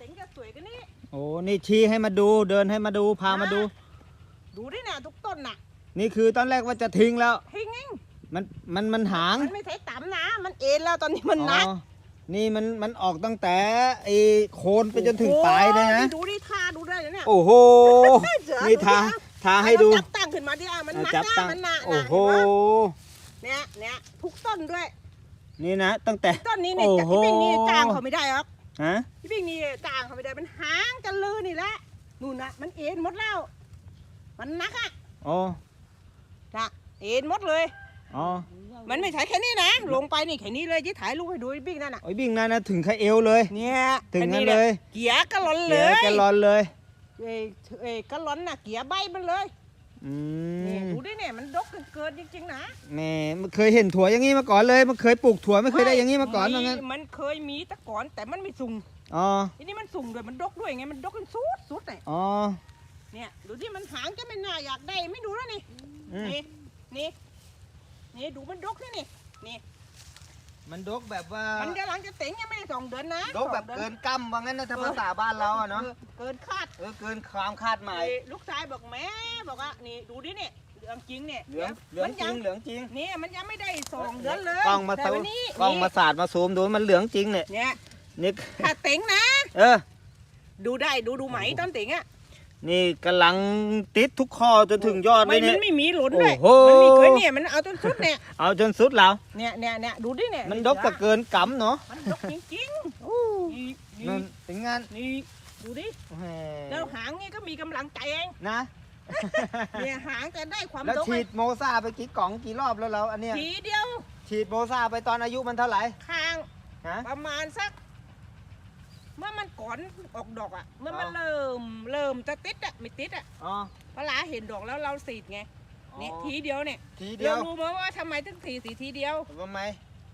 เต็งจะสวยกันนี่โอ้นี่ชี้ให้มาดูเดินให้มาดูพามาดู ดูดิเนี่ยทุกต้นน่ะ นี่คือตอนแรกว่าจะทิ้งแล้วทิ้งเองมันมันมันหางมันไม่ใช่ต่ำนะ มันเอ็นแล้วตอนนี้มันหนักอ๋อนี่มันมันออกตั้งแต่ไอ้โคนไปจนถึงปลายเลยนะโอ้โหดูดิท่าดูได้เลยเนี่ยโอ้โหเสือนี่ทาดูดิทาให้ดูเอาจับตั้งขึ้นมาดิอะมันหนักจับนะตั้งมันหนักนะโอ้โหเห็นปะเนี่ยเนี่ยทุกต้นด้วย นี่นะตั้งแต่ต้นนี้เนี่ยโอ้จะโหพี่บิ่งนี่จ้างเขาไม่ได้หรอก ฮะพี่บิ่งนี่จ้างเขาไม่ได้มันหางจะลือนี่แหละนู่นนะมันเอ็นหมดแล้ว มันหนักอะอ๋อนะเอ็นหมดเลยอ๋อมันไม่ใช่แค่นี้นะ ลงไปนี่แค่นี้เลยที่ถ่ายรูปให้ดูไอ้บิ๊กนั่นน่ะไอ้บิ่งนั่นนะถึงแค่เอวเลยเนี่ยถึงแค่นั้นแหะเลยเกียร์กระลอนเลเดี๋ยวยแกลอนเลยเอ้ยเอ้ยกระลอนน่ะเกียร์ใบมันเลย อืนี่ม ดูดิเนี่ยมันดกเกินจริงๆนะแหม่เคยเห็นถั่วอย่างนี้มาก่อนเลยมันเคยปลูกถั่วไม่เคยได้อย่างนี้มาก่อนว่างั้นมันเคยมีแต่ก่อนแต่มันไม่สูงอ๋อทีนี้มันสูงด้วยมันดกด้วยไงมันดกกันสุดสุดเนี่ยอ๋อเนี่ยดูที่มันหางจะไม่น่าอยากได้ไม่ดูแล้วนี่อืมนี่นี่นี่ดูมันดกนี่นี่นี่มันดกแบบว่ามันกำลังจะเต็งยังไม่ได้สองเดือนนะดกแบบสองดือเกินกำว่างั้นนะถ้าภาษาบ้านเราอะเนาะออเกินคาดเออเกินความคาดหมายนี่ลูกชายบอกแม่บอกว่านี่ดูดิเนี่ย เหลืองจริงเนี่ยเหลืองเหลืองมันจริยังงเหลืองจริงนี่มันยังไม่ได้สองเดือนเลยกล้องมาแต่ซูวันนี้กล้องมาสาดมาซูมดูมันเหลืองจริงเนี่ยเนี่ยนี่ถ้าเต็งนะ เออ ดูได้ดูดูไหมตอนเต็งอะนี่กำลังติดทุกข้อจนถึงยอดเลไม่ยมัเนี่ยนไม่มีหลุนด้วยโอ้โหมันมีเคยเนี่ยมันเอาจนสุดเนี่ยเอาจนสุดแล้วเนี่ยเนี่ยเนี่ยดูดิเนี่ยมันดกแต่เกินกำเนาะมันดกจริงๆอู้นี่นั่นี่นถึงงานนี่ดูดิแหมแล้วหางนี่ก็มีกำลังใจเองนะ เนี่ยหางจะได้ความแล้วดกฉีดโมซาไปกี่กล่องกี่รอบแล้วเราอันเนี้ยทีเดียวฉีดโมซาไปตอนอายุมันเท่าไหร่ข้างฮะ ประมาณสัก เมื่อมันก่อนออกดอกอะ เมื่อมันอ๋อ เริ่มเริ่มจะติดอะไม่ติดอะอ๋อพอหลาเห็นดอกแล้วเราสีดไงเนี่ยทีเดียวเนี่ยทีเดียวเรารู้ไหมว่าทำไมถึงสีสีทีเดียว ทำไม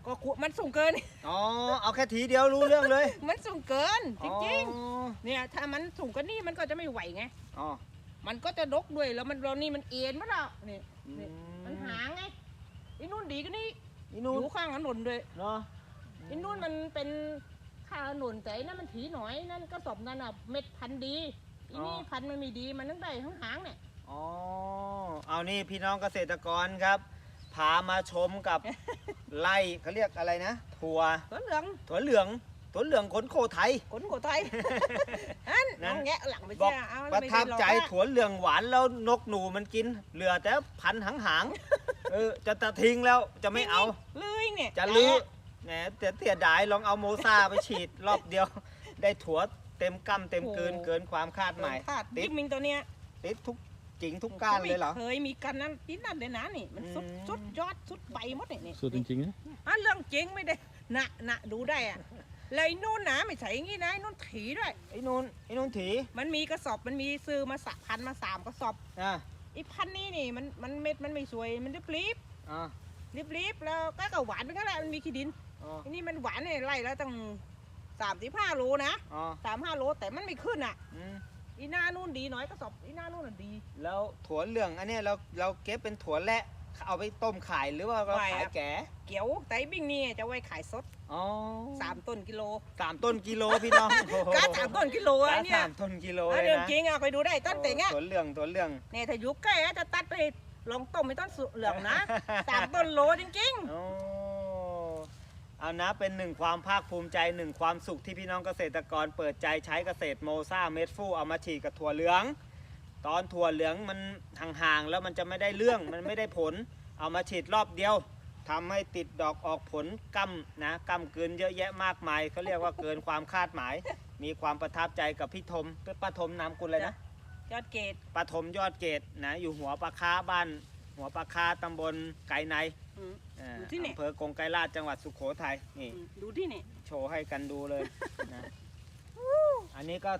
ก็กลัวมันสูงเกิน อ๋อเอาแค่ทีเดียวรู้เรื่องเลยมันสูงเกินจริงอ๋อๆเนี่ยถ้ามันสูงกว่านี้มันก็จะไม่ไหวไง อ๋อ มันก็จะดกด้วยแล้วมันเรานี่มันเอ็นมาแล้วนี่อืนี่มันหางไงไอ้นู่นดีก็นี่อีอนู่นยู่ข้างถนนด้วยเนาะไอ้นู่นมันเป็นข้างถนนแต่ไอ้นั่นมันถีหน่อยนั่นก็สอบนั่นอะเม็ดพันธุ์ดีอีนี่พันธุ์มันไม่ดีมันต้องได้ทั้งหางเนี่ยอ๋อเอานี่พี่น้องเกษตรกรครับพามาชมกับไร่เขาเรียกอะไรนะ ถั่วตัวเหลืองถั่วเหลือง ถั่วเหลืองขนโคไทย ขนโขไทยอันนั่น้อนงแงะหลังไปบอกเสียเอาประไม่ได้ทับใจหรอกถั่วเหลืองหวานแล้วนกหนูมันกิน เหลือแต่พันหางหางๆเออจะจะทิ้งแล้วจะไม่เอาเลยเนี่ยจะลื้อแหมแต่เสียดายลองเอาโมซาไปฉีดรอบเดียว ได้ถั่วเต็มกำเต็มเกินเกินความคาดหมายคาดติบิ๊ดกมิงตัวเนี้ยติดทุกจริงทุกก้านเลยเหรอไม่เคยมีกันนั้นติดนั่นเลยนะนี่มันสุดอืมสุดยอดสุดใบหมดเนี่ยนี่สุดจริงๆนะอะเรื่องจริงไม่ได้นะนะดูได้อะ แล้วไอ้นู่นนะไม่ใช่อย่างงี้นะไอ้นู่นถีด้วย ไอ้นู่นไอ้นู่นถีมันมีกระสอบมันมีซื้อมาสะพันมาสามกระสอบอะไอ้พันนี้นี่มันมันเม็ดมันไม่สวยมันรีบรีบอะรีบรีบๆแล้วก็ก็หวานไปก็แหละมันมีขี้ดินอ๋ออันนี้มันหวานเนี่ยไล่แล้วตั้งสามสิบห้าโลนะอ๋อสามห้าโลแต่มันไม่ขึ้นอะอืมอีหน้านู่นดีหน่อยกระสอบอีหน้านู่นน่ะดี แล้วถั่วเหลืองอันเนี้ยเราเราเก็บเป็นถั่วแระ เอาไปต้มขายหรือว่าเราไม่ขายครับแก่เกี๊ยวแต่ไอ้บิ้งนี่จะไว้ขายสดอ๋อสามต้นกิโลสามต้นกิโลพี่น้องโอ้โหก้าสามต้นกิโลกาไอ้เนี่ยสามต้นกิโลเอาเลยเรื่องนะจริงอะไปดูได้ต้นเต็งอะถั่วเหลืองถั่วเหลือง เนี่ยถ้าอยู่ใกล้อะจะตัดไปลองต้มไม่ต้นสุเหลืองนะสามต้นโลจริงโอ้เอานะเป็นหนึ่งความภาคภูมิใจหนึ่งความสุขที่พี่น้องเกษตรกรเปิดใจใช้เกษตรโมซ่าเม็ดฟูเอามาฉีดกับถั่วเหลือง ตอนถั่วเหลืองมันห่างๆแล้วมันจะไม่ได้เรื่องมันไม่ได้ผล เอามาฉีดรอบเดียวทำให้ติดดอกออกผลกำนะกำเกินเยอะแยะมากมายเขาเรียกว่าเกินความคาดหมาย มีความประทับใจกับพี่ธมป้าธมนามกุลเลยนะๆยอดเกตปฐมยอดเกตนะอยู่หัวปลาคาบ้าน หัวปลาคาตำบลไก่ในอืมเอ่ออยู่ที่ไหนอำเภอกงไกรลาชจังหวัดสุโขทัยนี่ดูที่นี่โชว์ให้กันดูเลยนะอันนี้ก็